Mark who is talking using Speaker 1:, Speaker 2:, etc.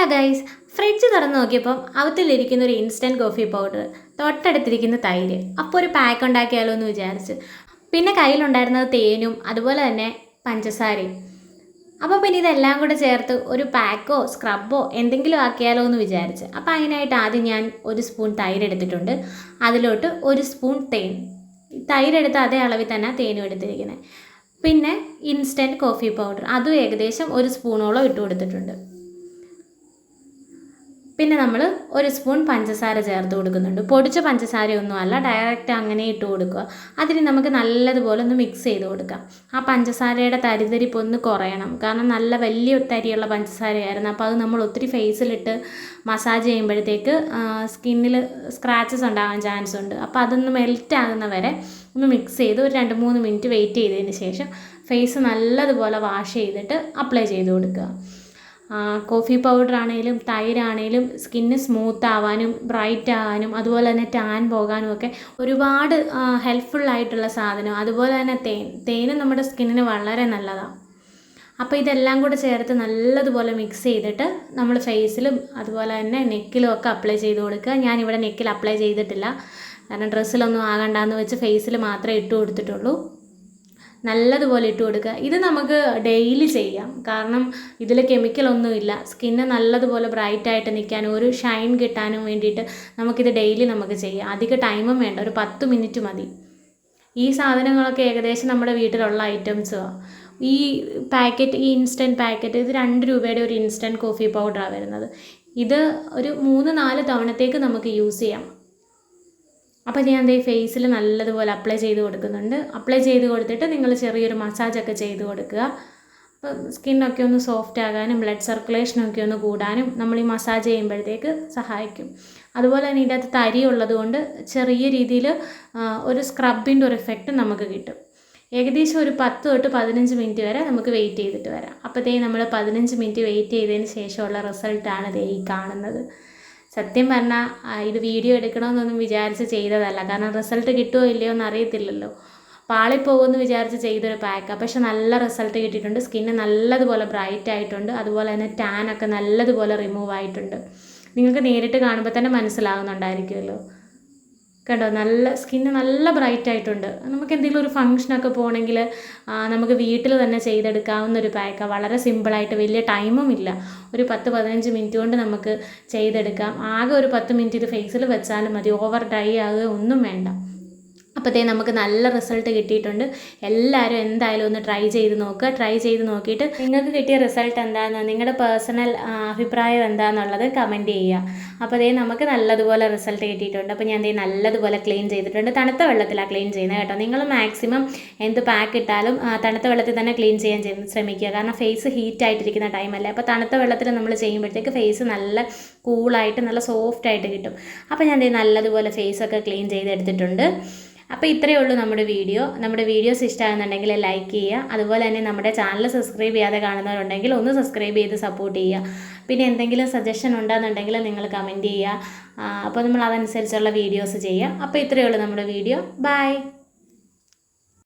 Speaker 1: Hello guys fridge തുറന്ന് നോക്കിയപ്പം അവത്തിലിരിക്കുന്ന ഒരു ഇൻസ്റ്റന്റ് കോഫി പൗഡർ തൊട്ടടുത്തിരിക്കുന്ന തൈര് അപ്പോൾ ഒരു പാക്ക് ഉണ്ടാക്കിയാലോ എന്ന് വിചാരിച്ച്. പിന്നെ കയ്യിലുണ്ടായിരുന്നത് തേനും അതുപോലെ തന്നെ പഞ്ചസാരയും. അപ്പോൾ പിന്നെ ഇതെല്ലാം കൂടെ ചേർത്ത് ഒരു പാക്കോ സ്ക്രബോ എന്തെങ്കിലും ആക്കിയാലോ എന്ന് വിചാരിച്ച്. അപ്പോൾ അതിനായിട്ട് ആദ്യം ഞാൻ ഒരു സ്പൂൺ തൈര് എടുത്തിട്ടുണ്ട്. അതിലോട്ട് ഒരു സ്പൂൺ തേൻ. തൈരെടുത്ത് അതേ അളവിൽ തന്നെ തേനും എടുത്തിരിക്കുന്നത് പിന്നെ ഇൻസ്റ്റന്റ് കോഫി പൗഡർ അതും ഏകദേശം ഒരു സ്പൂണോളം ഇട്ട് കൊടുത്തിട്ടുണ്ട് പിന്നെ നമ്മൾ ഒരു സ്പൂൺ പഞ്ചസാര ചേർത്ത് കൊടുക്കുന്നുണ്ട്. പൊടിച്ച പഞ്ചസാരയൊന്നും അല്ല ഡയറക്റ്റ് അങ്ങനെ ഇട്ട് കൊടുക്കുക. അതിന് നമുക്ക് നല്ലതുപോലെ ഒന്ന് മിക്സ് ചെയ്ത് കൊടുക്കാം. ആ പഞ്ചസാരയുടെ തരിതരിപ്പ് ഒന്ന് കുറയണം. കാരണം നല്ല വലിയ തരിയുള്ള പഞ്ചസാരയായിരുന്നു. അപ്പോൾ അത് നമ്മൾ ഒത്തിരി ഫേസിലിട്ട് മസാജ് ചെയ്യുമ്പോഴത്തേക്ക് സ്കിന്നിൽ സ്ക്രാച്ചസ് ഉണ്ടാകാൻ ചാൻസ് ഉണ്ട്. അപ്പോൾ അതൊന്ന് മെൽറ്റ് ആകുന്ന വരെ ഒന്ന് മിക്സ് ചെയ്ത് ഒരു രണ്ട് മൂന്ന് മിനിറ്റ് വെയിറ്റ് ചെയ്തതിന് ശേഷം ഫേസ് നല്ലതുപോലെ വാഷ് ചെയ്തിട്ട് അപ്ലൈ ചെയ്ത് കൊടുക്കുക. കോഫി പൗഡർ ആണെങ്കിലും തൈരാണെങ്കിലും സ്കിന്ന് സ്മൂത്ത് ആവാനും ബ്രൈറ്റ് ആവാനും അതുപോലെ തന്നെ ടാൻ പോകാനും ഒക്കെ ഒരുപാട് ഹെൽപ്ഫുൾ ആയിട്ടുള്ള സാധനം. അതുപോലെ തന്നെ തേൻ. തേനും നമ്മുടെ സ്കിന്നിന് വളരെ നല്ലതാണ് അപ്പോൾ ഇതെല്ലാം കൂടെ ചേർത്ത് നല്ലതുപോലെ മിക്സ് ചെയ്തിട്ട് നമ്മൾ ഫേസിലും അതുപോലെ തന്നെ നെക്കിലും ഒക്കെ അപ്ലൈ ചെയ്ത് കൊടുക്കുക. ഞാനിവിടെ നെക്കിൽ അപ്ലൈ ചെയ്തിട്ടില്ല. കാരണം ഡ്രസ്സിലൊന്നും ആകണ്ടെന്ന് വെച്ച് ഫേസിൽ മാത്രമേ ഇട്ട് കൊടുത്തിട്ടുള്ളൂ. നല്ലതുപോലെ ഇട്ട് കൊടുക്കുക. ഇത് നമുക്ക് ഡെയിലി ചെയ്യാം. കാരണം ഇതിൽ കെമിക്കലൊന്നുമില്ല സ്കിന്ന് നല്ലതുപോലെ ബ്രൈറ്റായിട്ട് നിൽക്കാനും ഒരു ഷൈൻ കിട്ടാനും വേണ്ടിയിട്ട് നമുക്കിത് ഡെയിലി നമുക്ക് ചെയ്യാം. അധിക ടൈമും വേണ്ട. ഒരു പത്ത് മിനിറ്റ് മതി. ഈ സാധനങ്ങളൊക്കെ ഏകദേശം നമ്മുടെ വീട്ടിലുള്ള ഐറ്റംസുമാണ് ഈ പാക്കറ്റ് ഈ ഇൻസ്റ്റന്റ് പാക്കറ്റ് ഇത് രണ്ട് രൂപയുടെ ഒരു ഇൻസ്റ്റന്റ് കോഫി പൗഡറാണ് വരുന്നത്. ഇത് ഒരു മൂന്ന് നാല് തവണത്തേക്ക് നമുക്ക് യൂസ് ചെയ്യാം. അപ്പോൾ ഞാൻ ദേ ഫേസിൽ നല്ലതുപോലെ അപ്ലൈ ചെയ്ത് കൊടുക്കുന്നുണ്ട്. അപ്ലൈ ചെയ്ത് കൊടുത്തിട്ട് നിങ്ങൾ ചെറിയൊരു മസാജൊക്കെ ചെയ്ത് കൊടുക്കുക. സ്കിന്നൊക്കെ ഒന്ന് സോഫ്റ്റ് ആകാനും ബ്ലഡ് സർക്കുലേഷനൊക്കെ ഒന്ന് കൂടാനും നമ്മൾ ഈ മസാജ് ചെയ്യുമ്പോഴത്തേക്ക് സഹായിക്കും. അതുപോലെ തന്നെ ഇതിന്റെ അകത്ത് തരി ഉള്ളതുകൊണ്ട് ചെറിയ രീതിയിൽ ഒരു സ്ക്രബിന്റെ ഒരു എഫക്റ്റ് നമുക്ക് കിട്ടും. ഏകദേശം ഒരു പത്ത് തൊട്ട് പതിനഞ്ച് മിനിറ്റ് വരെ നമുക്ക് വെയിറ്റ് ചെയ്തിട്ട് വരാം. അപ്പോഴത്തേക്ക് നമ്മൾ പതിനഞ്ച് മിനിറ്റ് വെയിറ്റ് ചെയ്തതിന് ശേഷമുള്ള റിസൾട്ടാണ് ദേ ഈ കാണുന്നത്. സത്യം പറഞ്ഞാൽ ഇത് വീഡിയോ എടുക്കണമെന്നൊന്നും വിചാരിച്ച് ചെയ്തതല്ല. കാരണം റിസൾട്ട് കിട്ടുമോ ഇല്ലയോ എന്ന് അറിയത്തില്ലല്ലോ പാളിപ്പോകുമെന്ന് വിചാരിച്ച് ചെയ്തൊരു പാക്ക് പക്ഷെ നല്ല റിസൾട്ട് കിട്ടിയിട്ടുണ്ട്. സ്കിന്ന് നല്ലതുപോലെ ബ്രൈറ്റ് ആയിട്ടുണ്ട്. അതുപോലെ തന്നെ ടാനൊക്കെ നല്ലതുപോലെ റിമൂവ് ആയിട്ടുണ്ട്. നിങ്ങൾക്ക് നേരിട്ട് കാണുമ്പോൾ തന്നെ മനസ്സിലാകുന്നുണ്ടായിരിക്കുമല്ലോ കണ്ടോ നല്ല സ്കിന്ന് നല്ല ബ്രൈറ്റ് ആയിട്ടുണ്ട്. നമുക്ക് എന്തെങ്കിലും ഒരു ഫംഗ്ഷനൊക്കെ പോകണമെങ്കിൽ നമുക്ക് വീട്ടിൽ തന്നെ ചെയ്തെടുക്കാവുന്ന ഒരു പാക്കാണ് വളരെ സിമ്പിളായിട്ട് വലിയ ടൈമും ഇല്ല. ഒരു പത്ത് പതിനഞ്ച് മിനിറ്റ് കൊണ്ട് നമുക്ക് ചെയ്തെടുക്കാം. ആകെ ഒരു പത്ത് മിനിറ്റ് ഇത് ഫേസിൽ വെച്ചാലും മതി. ഓവർ ഡ്രൈ ആകുക ഒന്നും വേണ്ട. അപ്പോഴത്തേ നമുക്ക് നല്ല റിസൾട്ട് കിട്ടിയിട്ടുണ്ട്. എല്ലാവരും എന്തായാലും ഒന്ന് ട്രൈ ചെയ്ത് നോക്കുക ട്രൈ ചെയ്ത് നോക്കിയിട്ട് നിങ്ങൾക്ക് കിട്ടിയ റിസൾട്ട് എന്താണെന്ന് നിങ്ങളുടെ പേഴ്സണൽ അഭിപ്രായം എന്താണെന്നുള്ളത് കമന്റ് ചെയ്യുക അപ്പോൾ അതേ നമുക്ക് നല്ലതുപോലെ റിസൾട്ട് കിട്ടിയിട്ടുണ്ട്. അപ്പോൾ ഞാൻ ദേ നല്ലതുപോലെ ക്ലീൻ ചെയ്തിട്ടുണ്ട്. തണുത്ത വെള്ളത്തിലാണ് ക്ലീൻ ചെയ്യുന്നത് കേട്ടോ. നിങ്ങൾ മാക്സിമം എന്ത് പാക്ക് ഇട്ടാലും തണുത്ത വെള്ളത്തിൽ തന്നെ ക്ലീൻ ചെയ്യാൻ ശ്രമിക്കുക. കാരണം ഫേസ് ഹീറ്റ് ആയിട്ടിരിക്കുന്ന ടൈമല്ലേ അപ്പോൾ തണുത്ത വെള്ളത്തിൽ നമ്മൾ ചെയ്യുമ്പോഴത്തേക്ക് ഫേസ് നല്ല കൂളായിട്ട് നല്ല സോഫ്റ്റായിട്ട് കിട്ടും. അപ്പോൾ ഞാൻ ദേ നല്ലതുപോലെ ഫേസൊക്കെ ക്ലീൻ ചെയ്തെടുത്തിട്ടുണ്ട്. അപ്പോൾ ഇത്രയേ ഉള്ളൂ നമ്മുടെ വീഡിയോ. നമ്മുടെ വീഡിയോസ് ഇഷ്ടമാകുന്നുണ്ടെങ്കിൽ ലൈക്ക് ചെയ്യുക. അതുപോലെ തന്നെ നമ്മുടെ ചാനൽ സബ്സ്ക്രൈബ് ചെയ്യാതെ കാണുന്നവരുണ്ടെങ്കിൽ ഒന്ന് സബ്സ്ക്രൈബ് ചെയ്ത് സപ്പോർട്ട് ചെയ്യുക. പിന്നെ എന്തെങ്കിലും സജഷൻ ഉണ്ടെന്നുണ്ടെങ്കിൽ നിങ്ങൾ കമന്റ് ചെയ്യുക. അപ്പോൾ നമ്മൾ അതനുസരിച്ചുള്ള വീഡിയോസ് ചെയ്യുക അപ്പോൾ ഇത്രയേ ഉള്ളൂ നമ്മുടെ വീഡിയോ. ബൈ